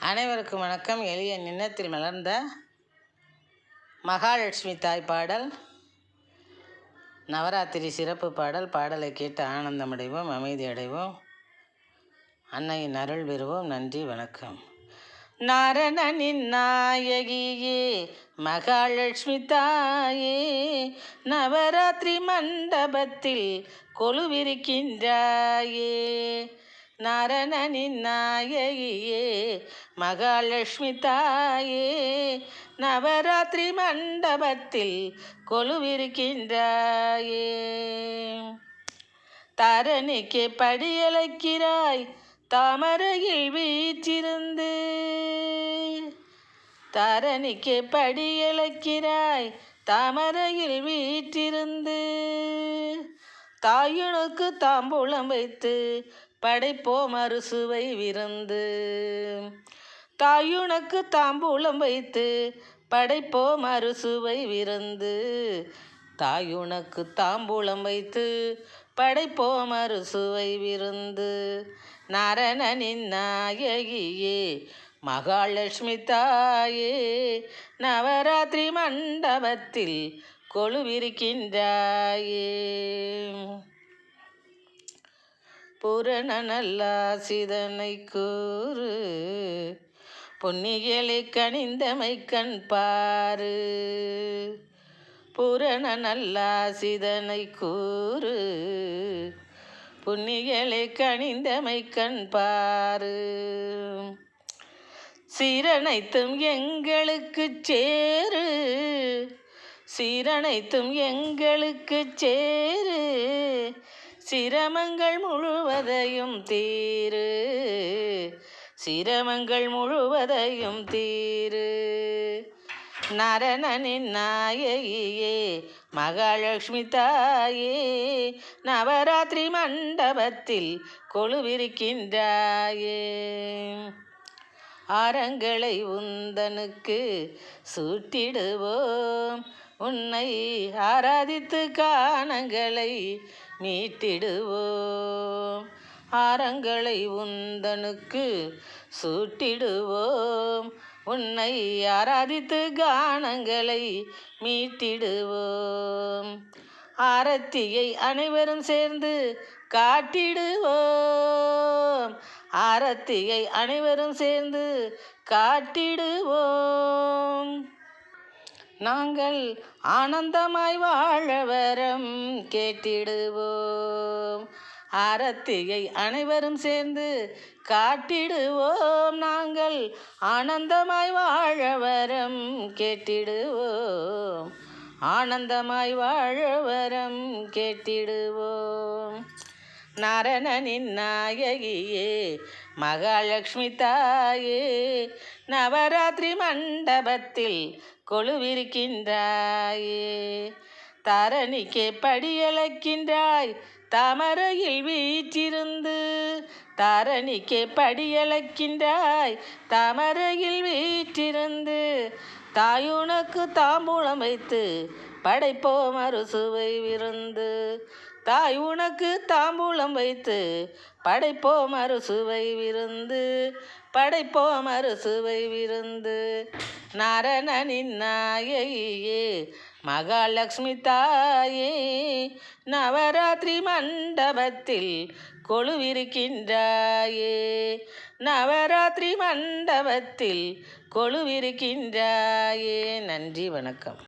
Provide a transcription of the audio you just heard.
அனைவருக்கும் வணக்கம். எளிய நின்னத்தில் மலர்ந்த மகாலட்சுமி தாய் பாடல் நவராத்திரி சிறப்பு பாடல் பாடலை கேட்டு ஆனந்தமடைவோம் அமைதி அடைவோம். அன்னையின் அருள் பெறுவோம். நன்றி வணக்கம். நாரணனின் நாயகியே மகாலட்சுமி தாயே நவராத்திரி மண்டபத்தில் கொலுவிருக்கின்றாயே. நாரணனின் நாயகியே மகாலட்சுமி தாயே நவராத்திரி மண்டபத்தில் கொலுவிருக்கின்றாயே. தரணிக்கு படியலைக்கிறாய் தாமரையில் வீச்சிருந்து தரணிக்கு படியலைக்கிறாய் தாமரையில் வீற்றிருந்து. தாயுனுக்கு தாம்பூலம் வைத்து படைப்போம் அறுசுவை விருந்து. தாயுனக்கு தாம்பூலம் வைத்து படைப்போம் அறுசுவை விருந்து. தாயுனக்கு தாம்பூலம் வைத்து படைப்போம் அறுசுவை விருந்து. நரணனின் நாயகியே மகாலட்சுமி தாயே நவராத்திரி மண்டபத்தில் கொழுவிருக்கின்றாயே. புரணநல்லாசிதனை கூறு. பொன்னியலை கணிந்தமை கண் பாரு புரணநல்லாசிதனை கூறு. புன்னியலை கணிந்தமை கண் பாரு சீரனைத்தும் எங்களுக்கு சேரு சீரனைத்தும் எங்களுக்கு சேரு சிரமங்கள் முழுவதையும் தீரு. சிரமங்கள் முழுவதையும் தீரு. நரணனின் நாயகியே மகாலட்சுமி தாயே நவராத்திரி மண்டபத்தில் கொழுவிருக்கின்றாயே. ஆரங்களை உந்தனுக்கு சூட்டிடுவோம். உன்னை ஆராதித்து காணங்களை மீட்டிடுவோம். ஆரங்களை உந்தனுக்கு சூட்டிடுவோம். உன்னை ஆராதித்து கானங்களை மீட்டிடுவோம். ஆரத்தியை அனைவரும் சேர்ந்து காட்டிடுவோம். ஆரத்தியை அனைவரும் சேர்ந்து காட்டிடுவோம். நாங்கள் ஆனந்தமாய் வாழ வரம் கேட்டிடுவோம். ஆரத்தியை அனைவரும் சேர்ந்து காட்டிடுவோம். நாங்கள் ஆனந்தமாய் வாழ வரம் கேட்டிடுவோம். ஆனந்தமாய் வாழ வரம் கேட்டிடுவோம். நரணனின் நாயகியே மகாலட்சுமி தாயே நவராத்திரி மண்டபத்தில் கொழுவிருக்கின்றாயே. தரணிக்கே படியளக்கின்றாய் தாமரையில் வீற்றிருந்து. தரணிக்கே படியளக்கின்றாய் தாமரையில் வீற்றிருந்து. தாயுனக்கு தாம்பூலம் வைத்து படைப்போம் அறுசுவை விருந்து. தாய் உனக்கு தாம்பூலம் வைத்து படைப்போம் அறுசுவை விருந்து. படைப்போம் அறுசுவை விருந்து. நரணனின் நாயையே மகாலட்சுமி தாயே நவராத்திரி மண்டபத்தில் கொழுவிருக்கின்றாயே. நவராத்திரி மண்டபத்தில் கொழுவிருக்கின்றாயே. நன்றி வணக்கம்.